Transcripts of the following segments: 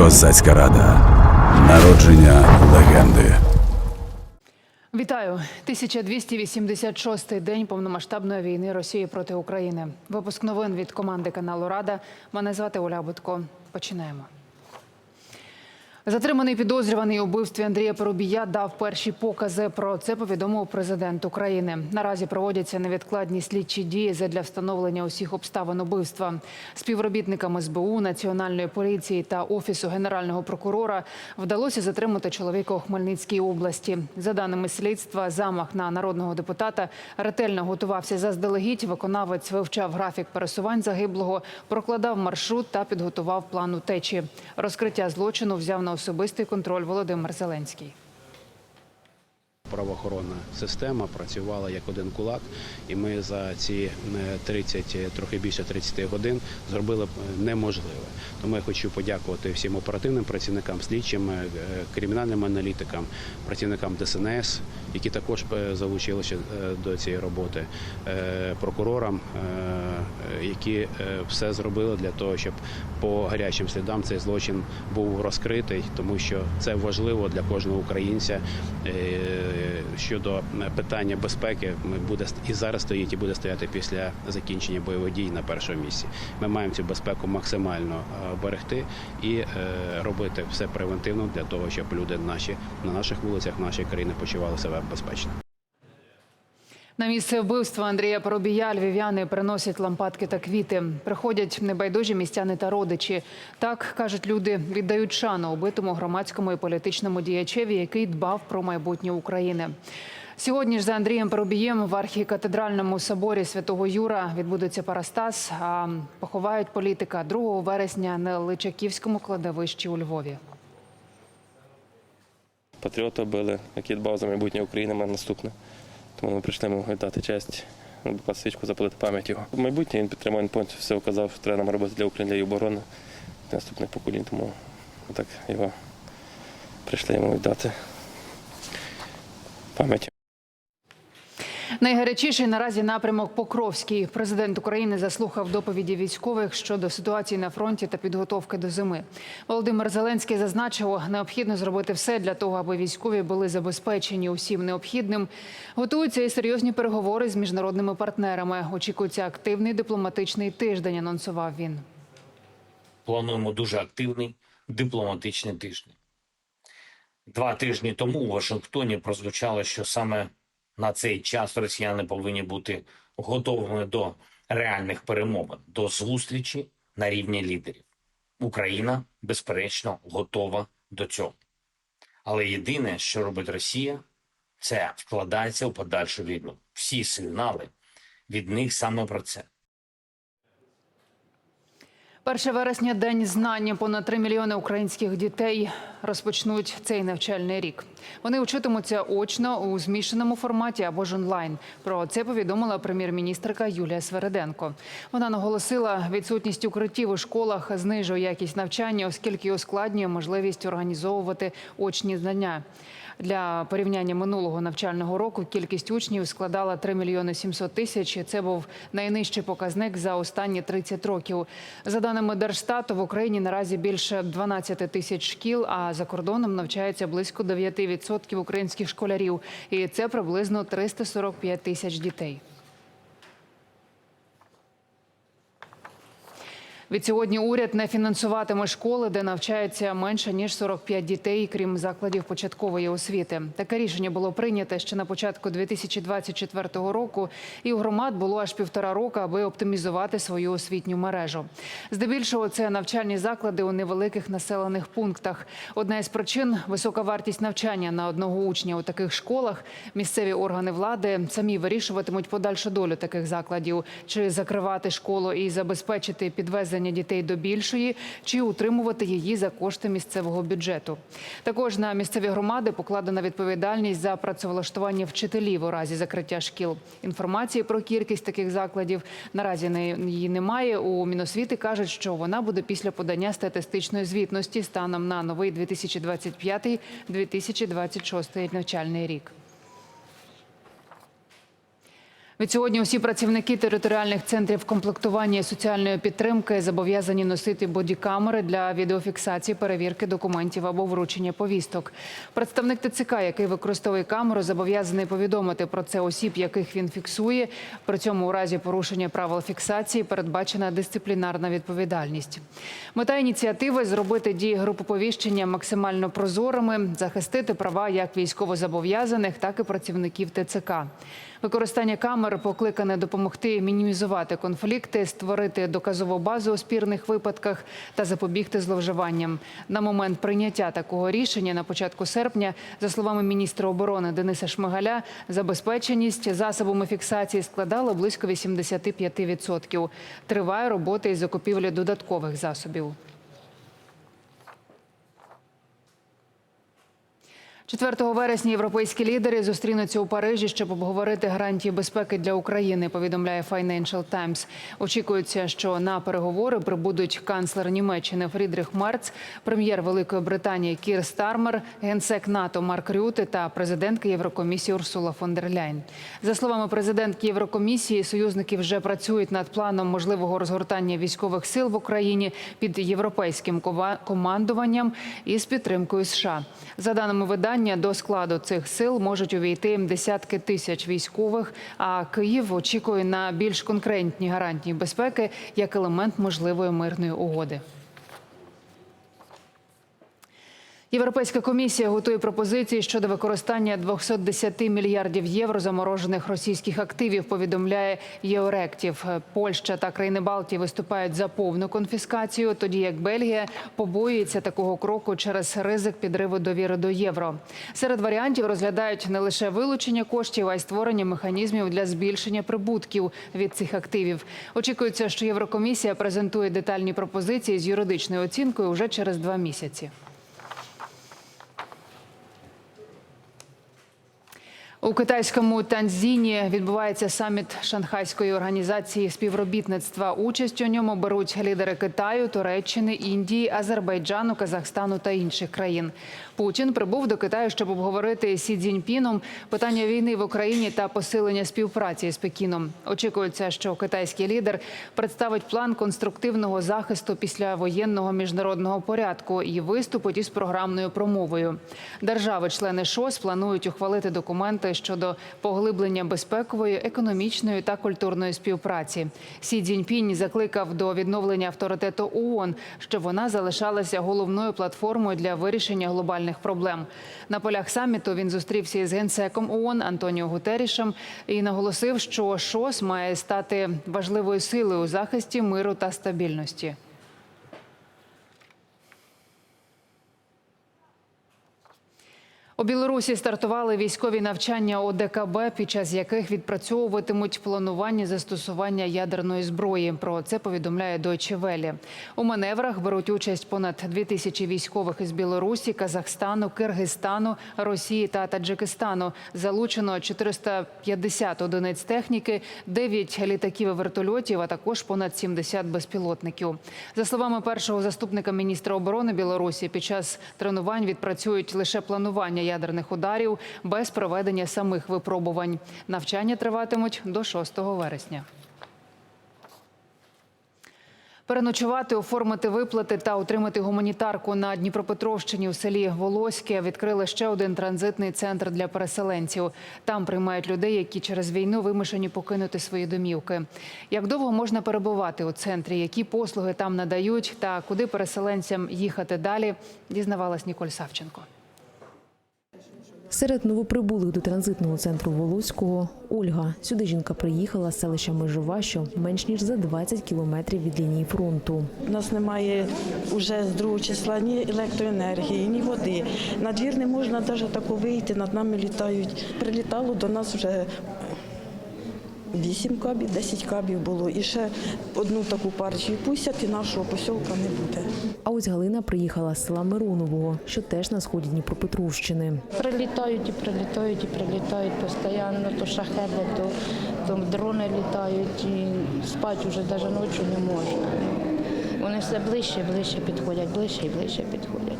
Козацька рада. Народження легенди. Вітаю! 1286-й день повномасштабної війни Росії проти України. Випуск новин від команди каналу Рада. Мене звати Оля Бутко. Починаємо. Затриманий підозрюваний у вбивстві Андрія Поробія дав перші покази. Про це повідомив президент України. Наразі проводяться невідкладні слідчі дії задля встановлення усіх обставин убивства. Співробітникам СБУ, Національної поліції та офісу генерального прокурора вдалося затримати чоловіка у Хмельницькій області. За даними слідства, замах на народного депутата ретельно готувався заздалегідь. Виконавець вивчав графік пересувань загиблого, прокладав маршрут та підготував план утечі. Розкриття злочину взяв на особистий контроль Володимир Зеленський. Правоохоронна система працювала як один кулак, і ми за ці е, 30, е, трохи більше 30 годин зробили е, неможливе. Тому я хочу подякувати всім оперативним працівникам, слідчим, е, кримінальним аналітикам, працівникам ДСНС, які також залучилися до цієї роботи, прокурорам, які все зробили для того, щоб по гарячим слідам цей злочин був розкритий, тому що це важливо для кожного українця. Е, Щодо питання безпеки, буде і зараз стоїть, і буде стояти після закінчення бойових дій на першому місці. Ми маємо цю безпеку максимально е, берегти і е, робити все превентивно для того, щоб люди наші на наших вулицях нашої країни почували себе безпечно. На місце вбивства Андрія Поробія львів'яни приносять лампадки та квіти. Приходять небайдужі містяни та родичі. Так кажуть люди, віддають шану убитому громадському і політичному діячеві, який дбав про майбутнє України. Сьогодні ж за Андрієм Поробієм в архікатедральному соборі святого Юра відбудеться парастас. А поховають політика 2 вересня на Личаківському кладовищі у Львові. Патріота били, який дбав за майбутнє України, мене наступне. Тому ми прийшли йому віддати честь, ну, свічку, запалити пам'ять його. В майбутнє він підтримав, він все вказав, що треба нам робити для України, її оборони, для наступних поколінь. Тому так його прийшли йому віддати пам'ять. Найгарячіший наразі напрямок Покровський. Президент України заслухав доповіді військових щодо ситуації на фронті та підготовки до зими. Володимир Зеленський зазначив, необхідно зробити все для того, аби військові були забезпечені усім необхідним. Готуються і серйозні переговори з міжнародними партнерами. Очікується активний дипломатичний тиждень. Анонсував він. плануємо дуже активний дипломатичний тиждень. Два тижні тому у Вашингтоні прозвучало, що саме на цей час росіяни повинні бути готовими до реальних перемовин, до зустрічі на рівні лідерів. Україна, безперечно, готова до цього. Але єдине, що робить Росія, це вкладається у подальшу війну. Всі сигнали від них саме про це. 1 вересня день знання. Понад 3 мільйони українських дітей розпочнуть цей навчальний рік. Вони вчитимуться очно у змішаному форматі або ж онлайн. Про це повідомила прем'єр-міністрка Юлія Свереденко. Вона наголосила, відсутність укриттів у школах знижує якість навчання, оскільки ускладнює можливість організовувати очні знання. Для порівняння минулого навчального року кількість учнів складала 3 мільйони 700 тисяч. Це був найнижчий показник за останні 30 років. За даними Держстату, в Україні наразі більше 12 тисяч шкіл, а за кордоном навчається близько 9% українських школярів. І це приблизно 345 тисяч дітей. Відсьогодні уряд не фінансуватиме школи, де навчається менше ніж 45 дітей, крім закладів початкової освіти. Таке рішення було прийнято ще на початку 2024 року, і у громад було аж півтора року, аби оптимізувати свою освітню мережу. Здебільшого це навчальні заклади у невеликих населених пунктах. Одна із причин висока вартість навчання на одного учня у таких школах. Місцеві органи влади самі вирішуватимуть подальшу долю таких закладів, чи закривати школу і забезпечити підвезення дітей до більшої, чи утримувати її за кошти місцевого бюджету. Також на місцеві громади покладена відповідальність за працевлаштування вчителів у разі закриття шкіл. Інформації про кількість таких закладів наразі її немає. У Міносвіти кажуть, що вона буде після подання статистичної звітності станом на новий 2025-2026 навчальний рік. Відсьогодні усі працівники територіальних центрів комплектування і соціальної підтримки зобов'язані носити бодікамери для відеофіксації перевірки документів або вручення повісток. Представник ТЦК, який використовує камеру, зобов'язаний повідомити про це осіб, яких він фіксує. При цьому у разі порушення правил фіксації передбачена дисциплінарна відповідальність. Мета ініціативи зробити дії груповповіщення максимально прозорими, захистити права як військовозобов'язаних, так і працівників ТЦК. Використання камер покликане допомогти мінімізувати конфлікти, створити доказову базу у спірних випадках та запобігти зловживанням. На момент прийняття такого рішення на початку серпня, за словами міністра оборони Дениса Шмигаля, забезпеченість засобами фіксації складала близько 85%. Триває робота із закупівлі додаткових засобів. 4 вересня європейські лідери зустрінуться у Парижі, щоб обговорити гарантії безпеки для України. Повідомляє Financial Times. Очікується, що на переговори прибудуть канцлер Німеччини Фрідріх Мерц, прем'єр Великої Британії Кір Стармер, генсек НАТО Марк Рюте та президентка Єврокомісії Урсула фон дер Ляйн. За словами президентки Єврокомісії, союзники вже працюють над планом можливого розгортання військових сил в Україні під європейським командуванням і з підтримкою США. За даними видання, до складу цих сил можуть увійти десятки тисяч військових. А Київ очікує на більш конкретні гарантії безпеки як елемент можливої мирної угоди. Європейська комісія готує пропозиції щодо використання 210 мільярдів євро заморожених російських активів. Повідомляє Єоректів. Польща та країни Балтії виступають за повну конфіскацію, тоді як Бельгія побоюється такого кроку через ризик підриву довіри до євро. Серед варіантів розглядають не лише вилучення коштів, а й створення механізмів для збільшення прибутків від цих активів. Очікується, що Єврокомісія презентує детальні пропозиції з юридичною оцінкою вже через два місяці. У китайському Танзіні відбувається саміт Шанхайської організації співробітництва. Участь у ньому беруть лідери Китаю, Туреччини, Індії, Азербайджану, Казахстану та інших країн. Путін прибув до Китаю, щоб обговорити Сі Цзіньпіном питання війни в Україні та посилення співпраці з Пекіном. Очікується, що китайський лідер представить план конструктивного захисту після воєнного міжнародного порядку і виступить із програмною промовою. Держави-члени ШОС планують ухвалити документи щодо поглиблення безпекової, економічної та культурної співпраці. Сі Цзіньпінь закликав до відновлення авторитету ООН, щоб вона залишалася головною платформою для вирішення глобальних проблем. На полях саміту він зустрівся із генсеком ООН Антоніо Гутерішем і наголосив, що ШОС має стати важливою силою у захисті миру та стабільності. У Білорусі стартували військові навчання ОДКБ, під час яких відпрацьовуватимуть планування застосування ядерної зброї. Про це повідомляє Deutsche Welle. У маневрах беруть участь понад дві тисячі військових із Білорусі, Казахстану, Киргизстану, Росії та Таджикистану. Залучено 450 одиниць техніки, 9 літаків і вертольотів, а також понад 70 безпілотників. За словами першого заступника міністра оборони Білорусі, під час тренувань відпрацюють лише планування ядерних ударів без проведення самих випробувань. Навчання триватимуть до 6 вересня. Переночувати, оформити виплати та отримати гуманітарку на Дніпропетровщині у селі Волоське відкрили ще один транзитний центр для переселенців. Там приймають людей, які через війну вимушені покинути свої домівки. Як довго можна перебувати у центрі, які послуги там надають, та куди переселенцям їхати далі, дізнавалась Ніколь Савченко. Серед новоприбулих до транзитного центру Волоського Ольга. Сюди жінка приїхала з селища Межова, що менш ніж за 20 кілометрів від лінії фронту. У нас немає вже з другого числа ні електроенергії, ні води. На двір не можна навіть тако вийти, над нами літають. Прилітало до нас вже 8 кабів, 10 кабів було. І ще одну таку партію пустять, і нашого посілка не буде. А ось Галина приїхала з села Миронового, що теж на сході Дніпропетровщини. Прилітають і прилітають, і прилітають постійно, то шахеди, то, то дрони літають, і спати вже навіть ночі не можна. Вони все ближче, ближче підходять, ближче і ближче підходять.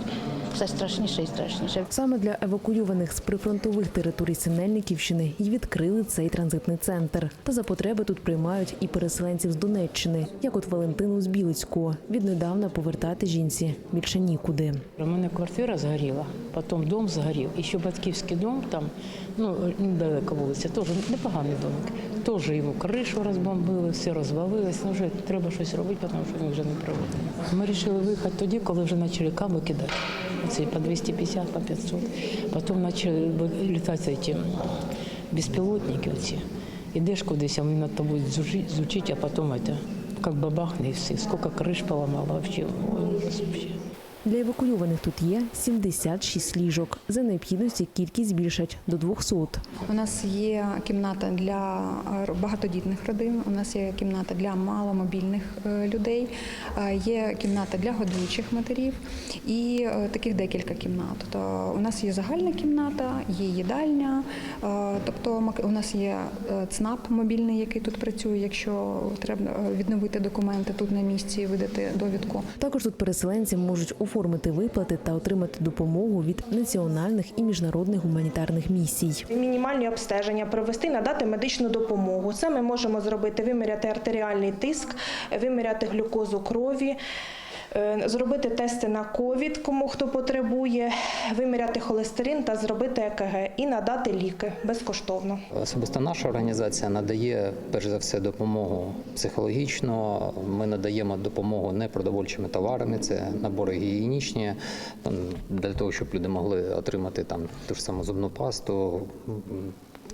Все страшніше і страшніше. Саме для евакуйованих з прифронтових територій Синельниківщини й відкрили цей транзитний центр. Та за потреби тут приймають і переселенців з Донеччини, як от Валентину з Білицького. Віднедавна повертати жінці більше нікуди. У мене квартира згоріла, потім дом згорів. І ще батьківський дом там, ну недалеко вулиця, теж непоганий домик. Теж його кришу розбомбили, все розвалилось. Ну вже треба щось робити, тому що він вже не проводимо. Ми вирішили виїхати тоді, коли вже почали каби кидати. Це по 250, по 500. Потім почали літати ці безпілотники оці. Ідеш кудись, а над тобою зучить, зучить, а потім це, як бабахне і все. Скільки криш ужас взагалі. Для евакуйованих тут є 76 ліжок. За необхідності кількість збільшать до 200. У нас є кімната для е, багатодітних родин, у нас є кімната для маломобільних е, людей, е, є кімната для годуючих матерів і таких декілька кімнат. Тобто у нас є загальна кімната, є їдальня, тобто у нас є ЦНАП мобільний, який тут працює, якщо треба відновити документи тут на місці, видати довідку. Також тут переселенці можуть оформити виплати та отримати допомогу від національних і міжнародних гуманітарних місій. мінімальні обстеження провести, надати медичну допомогу. Це ми можемо зробити: виміряти артеріальний тиск, виміряти глюкозу крові. Е, Зробити тести на ковід, кому хто потребує, виміряти холестерин та зробити ЕКГ і надати ліки безкоштовно. Особисто наша організація надає перш за все допомогу психологічну. Ми надаємо допомогу непродовольчими товарами, це набори гігієнічні, для того, щоб люди могли отримати там ту ж саму зубну пасту.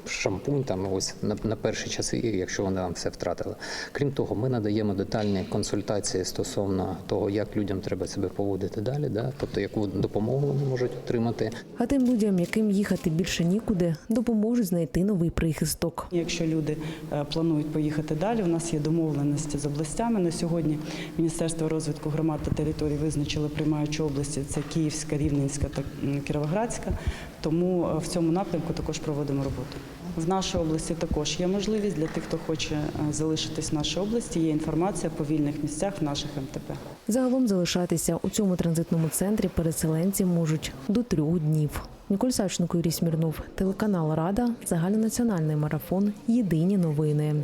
Шампунь там ось на, на перші часи, якщо вони там все втратили. Крім того, ми надаємо детальні консультації стосовно того, як людям треба себе поводити далі, да? тобто яку допомогу вони можуть отримати. А тим людям, яким їхати більше нікуди, допоможуть знайти новий прихисток. Якщо люди е, планують поїхати далі, у нас є домовленості з областями. На сьогодні Міністерство розвитку громад та територій визначило приймаючі області це Київська, Рівненська та Кіровоградська. Тому е, в цьому напрямку також проводимо роботу. В нашій області також є можливість для тих, хто хоче е, залишитись в нашій області. Є інформація по вільних місцях в наших МТП. Загалом залишатися у цьому транзитному центрі переселенці можуть до трьох днів. Ніколь Савченко, Юрій Смірнов, телеканал Рада, загальнонаціональний марафон. Єдині новини.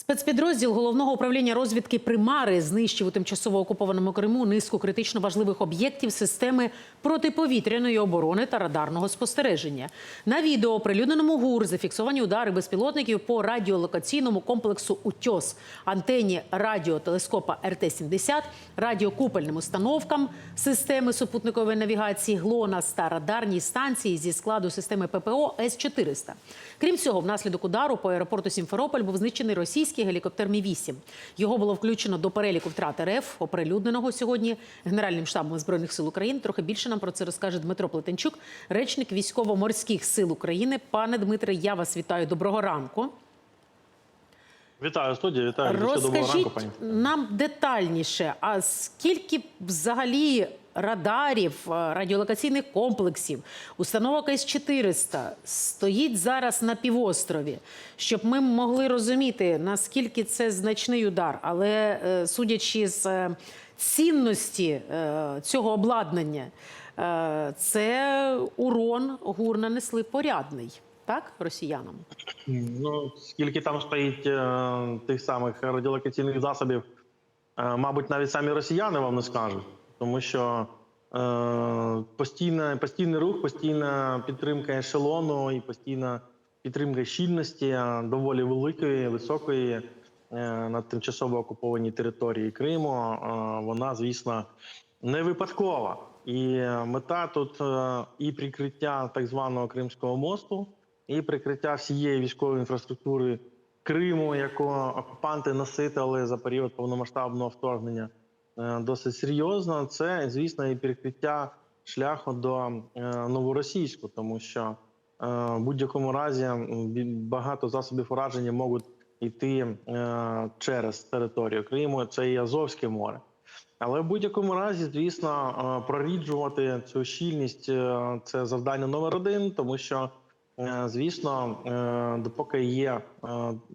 Спецпідрозділ головного управління розвідки Примари знищив у тимчасово окупованому Криму низку критично важливих об'єктів системи протиповітряної оборони та радарного спостереження. На відео, оприлюдненому ГУР, зафіксовані удари безпілотників по радіолокаційному комплексу УТьос, антенні радіотелескопа РТ-70, радіокупольним установкам системи супутникової навігації ГЛОНАС та радарній станції зі складу системи ППО С-400. Крім цього, внаслідок удару по аеропорту Сімферополь був знищений російський гелікоптер Мі-8. Його було включено до переліку втрат РФ, оприлюдненого сьогодні Генеральним штабом Збройних сил України. Трохи більше нам про це розкаже Дмитро Плетенчук, речник військово-морських сил України. Пане Дмитре, я вас вітаю. Доброго ранку. Вітаю студія, вітаю. Доброго Розкажіть ранку, пані. нам детальніше, а скільки взагалі радарів, е, радіолокаційних комплексів, установок С-400 стоїть зараз на півострові, щоб ми могли розуміти, наскільки це значний удар. Але е, судячи з е, цінності цього обладнання, це урон ГУР нанесли порядний, так, росіянам? Ну, скільки там стоїть е, тих самих радіолокаційних засобів, е, мабуть, навіть самі росіяни вам не скажуть, тому що е, постійна, постійний рух, постійна підтримка ешелону і постійна підтримка щільності доволі великої, високої е, на тимчасово окупованій території Криму, е, вона, звісно, не випадкова. І е, мета тут е, і прикриття так званого Кримського мосту, і прикриття всієї військової інфраструктури Криму, яку окупанти наситили за період повномасштабного вторгнення, досить серйозно. Це, звісно, і перекриття шляху до е, новоросійську, тому що е, в будь-якому разі багато засобів ураження можуть йти е, через територію Криму. Це і Азовське море. Але в будь-якому разі, звісно, е, проріджувати цю щільність е, це завдання номер один, тому що, е, звісно, е, допоки є е,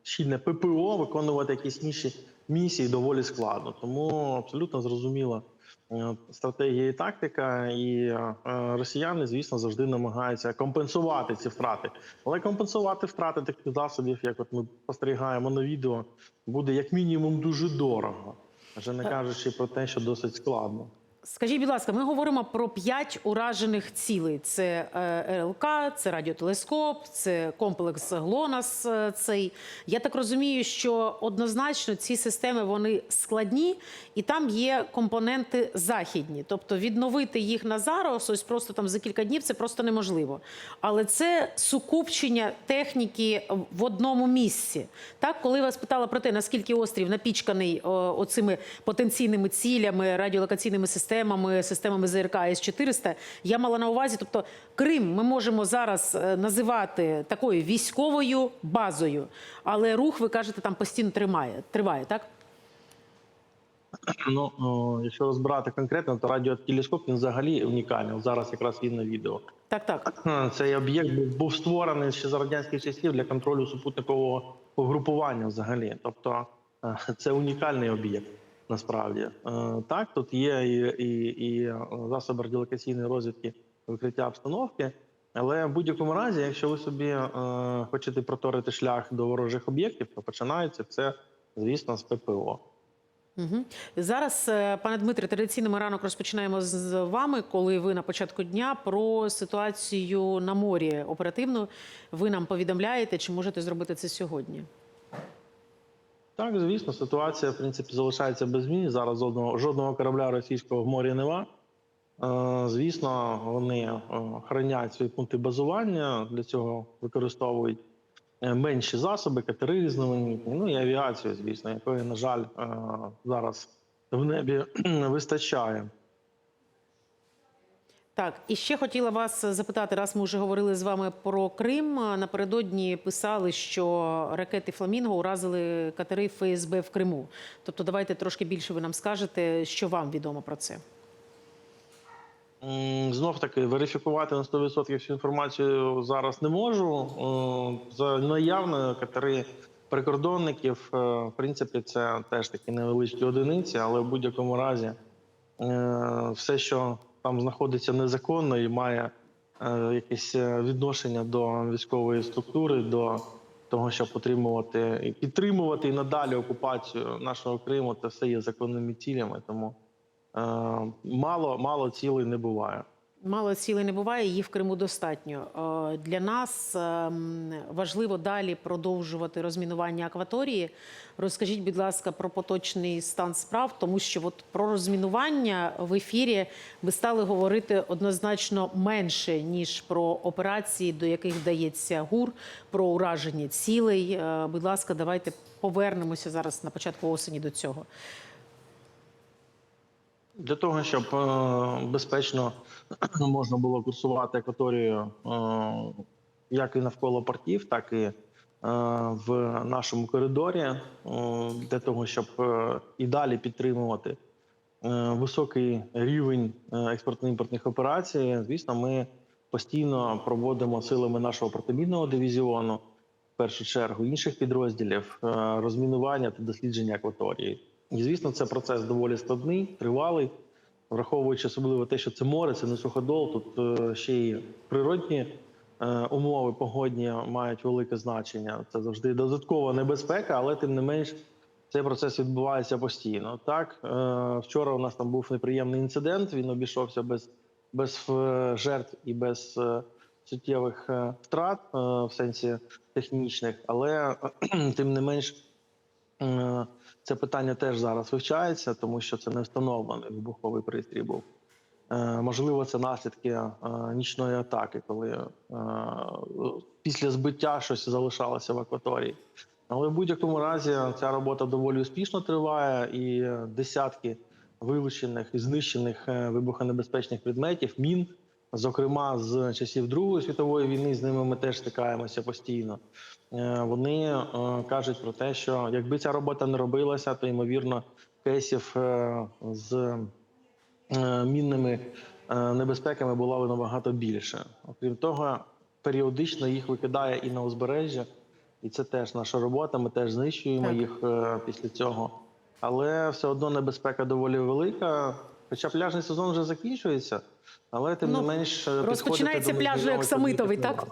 щільне ППО, виконувати якісь інші місії доволі складно. Тому абсолютно зрозуміло е, стратегія і тактика, і е, росіяни, звісно, завжди намагаються компенсувати ці втрати. Але компенсувати втрати таких засобів, як от ми спостерігаємо на відео, буде як мінімум дуже дорого, вже не кажучи про те, що досить складно. Скажіть, будь ласка, ми говоримо про п'ять уражених цілей: це е, РЛК, це радіотелескоп, це комплекс ГЛОНАС. е, Цей я так розумію, що однозначно ці системи вони складні, і там є компоненти західні. Тобто відновити їх на зараз, ось просто там за кілька днів, це просто неможливо. Але це сукупчення техніки в одному місці. Так, коли вас питала про те, наскільки острів напічканий оцими потенційними цілями, радіолокаційними системами, системами ЗРК С-400, я мала на увазі, тобто Крим ми можемо зараз е, називати такою військовою базою, але рух, ви кажете, там постійно тримає, триває, так? Ну, якщо розбирати конкретно, то радіотелескоп він взагалі унікальний. Зараз якраз він на відео. Так, так. Цей об'єкт був, створений ще за радянських часів для контролю супутникового погрупування взагалі. Тобто е, це унікальний об'єкт насправді. Е, Так, тут є і, і, і е, засоби радіолокаційної розвідки викриття обстановки. Але в будь-якому разі, якщо ви собі е, хочете проторити шлях до ворожих об'єктів, то починається це, звісно, з ППО. Угу. Зараз, е, пане Дмитре, традиційно ми ранок розпочинаємо з вами, коли ви на початку дня про ситуацію на морі оперативно. Ви нам повідомляєте, чи можете зробити це сьогодні? Так, звісно, ситуація в принципі залишається без змін. Зараз жодного, жодного корабля російського в морі нема. Е, звісно, вони е, хранять свої пункти базування. Для цього використовують е, менші засоби, катери різноманітні, ну і авіацію, звісно, якої, на жаль, зараз в небі не вистачає. Так, і ще хотіла вас запитати, раз ми вже говорили з вами про Крим. Напередодні писали, що ракети Фламінго уразили катери ФСБ в Криму. Тобто, давайте трошки більше ви нам скажете, що вам відомо про це. Знов таки верифікувати на 100% всю інформацію зараз не можу. За наявною катери прикордонників, е, в принципі, це теж такі невеличкі одиниці, але в будь-якому разі е, все, що там знаходиться незаконно і має е, якесь е, відношення до військової структури, до того, щоб підтримувати і підтримувати і надалі окупацію нашого Криму, це все є законними цілями. Тому е, мало, мало цілей не буває. Мало цілей не буває, її в Криму достатньо. Е, Для нас ем, важливо далі продовжувати розмінування акваторії. Розкажіть, будь ласка, про поточний стан справ, тому що от про розмінування в ефірі ви стали говорити однозначно менше ніж про операції, до яких вдається ГУР, про ураження цілей. Е, Будь ласка, давайте повернемося зараз на початку осені до цього. Для того, щоб е, безпечно можна було курсувати акваторію е, як і навколо портів, так і е, в нашому коридорі, для того, щоб і далі підтримувати високий рівень експортно-імпортних операцій, звісно, ми постійно проводимо силами нашого протимінного дивізіону, в першу чергу інших підрозділів, розмінування та дослідження акваторії. І звісно, це процес доволі складний, тривалий, враховуючи особливо те, що це море, це не суходол. Тут е, ще й природні е, умови погодні мають велике значення. Це завжди додаткова небезпека, але тим не менш цей процес відбувається постійно. Так е, вчора у нас там був неприємний інцидент. Він обійшовся без, без жертв і без суттєвих втрат в сенсі технічних, але тим не менш. Це питання теж зараз вивчається, тому що це не встановлений вибуховий пристрій був. Е, Можливо, це наслідки е, нічної атаки, коли е, після збиття щось залишалося в акваторії. Але в будь-якому разі ця робота доволі успішно триває, і десятки вилучених і знищених вибухонебезпечних предметів, мін, зокрема з часів Другої світової війни, з ними ми теж стикаємося постійно. Е, Вони е, кажуть про те, що якби ця робота не робилася, то ймовірно кейсів е, з мінними небезпеками було б набагато більше. Окрім того, періодично їх викидає і на узбережжя, і це теж наша робота. Ми теж знищуємо Так. їх після цього. Але все одно небезпека доволі велика. Хоча пляжний сезон вже закінчується, але тим Ну, не менш е, розпочинається пляж міжнародних оксамитовий, так?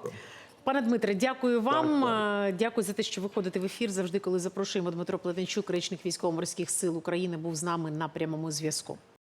Пане Дмитре, дякую вам. Так, Е, Дякую за те, що виходите в ефір. Завжди, коли запрошуємо Дмитро Плетенчук, речник військово-морських сил України, був з нами на прямому зв'язку.